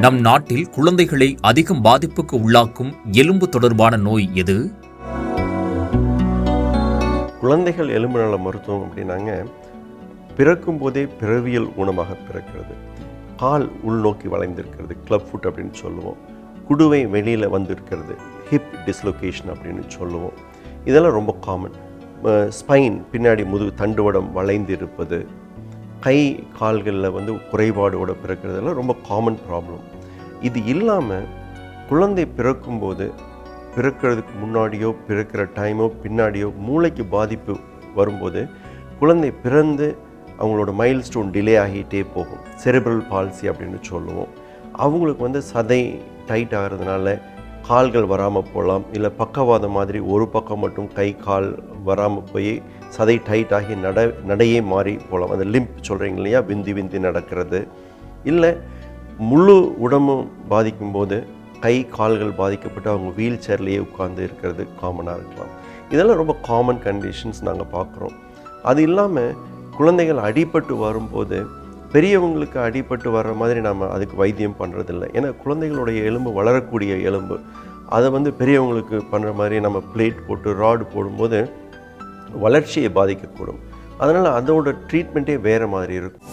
நம் நாட்டில் குழந்தைகளை அதிகம் பாதிப்புக்கு உள்ளாக்கும் எலும்பு தொடர்பான நோய் எது? குழந்தைகள் எலும்பு நல மருத்துவம் அப்படின்னாங்க பிறக்கும் போதே பிறவியல் ஊனமாக பிறக்கிறது. கால் உள்நோக்கி வளைந்திருக்கிறது கிளப் ஃபுட் அப்படின்னு சொல்லுவோம். குடுவை வெளியில் வந்திருக்கிறது ஹிப் டிஸ்லொகேஷன் அப்படின்னு சொல்லுவோம். இதெல்லாம் ரொம்ப காமன் ஸ்பைன் பின்னாடி முதுகு தண்டுவடம் வளைந்து இருப்பது கை கால்களில் வந்து குறைபாடோட பிறக்கிறதெல்லாம் ரொம்ப காமன் ப்ராப்ளம் இது இல்லாமல் குழந்தை பிறக்கும்போது பிறக்கிறதுக்கு முன்னாடியோ பிறக்கிற டைமோ பின்னாடியோ மூளைக்கு பாதிப்பு வரும்போது குழந்தை பிறந்து அவங்களோட மைல் ஸ்டோன் டிலே ஆகிட்டே போகும். செரிப்ரல் பால்சி அப்படின்னு சொல்லுவோம். அவங்களுக்கு வந்து சதை டைட் ஆகிறதுனால கால்கள் வராமல் போகலாம் இல்லை பக்கவாதம் மாதிரி ஒரு பக்கம் மட்டும் கை கால் வராமல் போய் சதை டைட் ஆகி நட நடையே மாறி போகலாம் அந்த லிம்ப் சொல்கிறீங்க இல்லையா? விந்தி விந்தி நடக்கிறது. இல்லை முழு உடம்பும் பாதிக்கும்போது கை கால்கள் பாதிக்கப்பட்டு அவங்க வீல் சேர்லேயே உட்கார்ந்து இருக்கிறது காமனாக இருக்கலாம். இதெல்லாம் ரொம்ப காமன் கண்டிஷன்ஸ் நாங்கள் பார்க்குறோம். அது இல்லாமல் குழந்தைகள் அடிபட்டு வரும்போது பெரியவங்களுக்கு அடிபட்டு வர்ற மாதிரி நம்ம அதுக்கு வைத்தியம் பண்ணுறதில்ல ஏன்னா குழந்தைகளுடைய எலும்பு வளரக்கூடிய எலும்பு. அதை வந்து பெரியவங்களுக்கு பண்ணுற மாதிரி நம்ம பிளேட் போட்டு ராடு போடும்போது வளர்ச்சியை பாதிக்கக்கூடும். அதனால் அதோட ட்ரீட்மெண்ட்டே வேறு மாதிரி இருக்கும்.